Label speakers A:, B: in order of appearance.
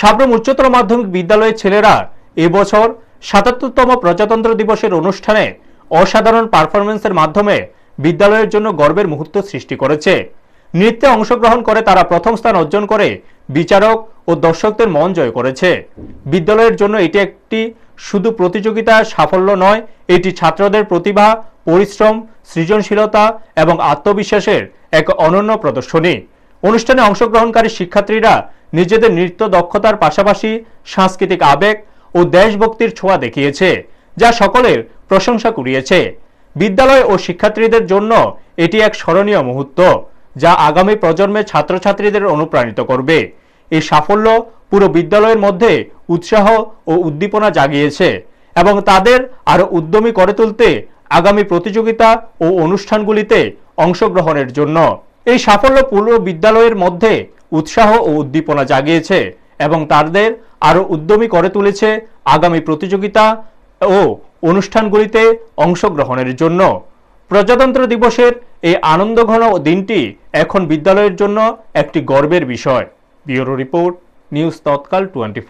A: সাবরুম উচ্চতর মাধ্যমিক বিদ্যালয়ের ছেলেরা এবছর সাতাত্তরতম প্রজাতন্ত্র দিবসের অনুষ্ঠানে অসাধারণ পারফরমেন্সের মাধ্যমে বিদ্যালয়ের জন্য গর্বের মুহূর্ত সৃষ্টি করেছে। নৃত্যে অংশগ্রহণ করে তারা প্রথম স্থান অর্জন করে বিচারক ও দর্শকদের মন জয় করেছে। বিদ্যালয়ের জন্য এটি একটি শুধু প্রতিযোগিতা সাফল্য নয়, এটি ছাত্রদের প্রতিভা, পরিশ্রম, সৃজনশীলতা এবং আত্মবিশ্বাসের এক অনন্য প্রদর্শনী। অনুষ্ঠানে অংশগ্রহণকারী শিক্ষার্থীরা নিজেদের নৃত্য দক্ষতার পাশাপাশি সাংস্কৃতিক আবেগ ও দেশভক্তির ছোঁয়া দেখিয়েছে, যা সকলের প্রশংসা কুড়িয়েছে। বিদ্যালয় ও শিক্ষার্থীদের জন্য এটি এক স্মরণীয় মুহূর্ত, যা আগামী প্রজন্মের ছাত্রছাত্রীদের অনুপ্রাণিত করবে। এই সাফল্য পুরো বিদ্যালয়ের মধ্যে উৎসাহ ও উদ্দীপনা জাগিয়েছে এবং তাদের আরও উদ্যমী করে তুলতে আগামী প্রতিযোগিতা ও অনুষ্ঠানগুলিতে অংশগ্রহণের জন্য। এই সাফল্য পুরো বিদ্যালয়ের মধ্যে উৎসাহ ও উদ্দীপনা জাগিয়েছে এবং তাদের আরও উদ্যমী করে তুলেছে আগামী প্রতিযোগিতা ও অনুষ্ঠানগুলিতে অংশগ্রহণের জন্য। প্রজাতন্ত্র দিবসের এই আনন্দঘন দিনটি এখন বিদ্যালয়ের জন্য একটি গর্বের বিষয়। Bureau report, news Tatkal twenty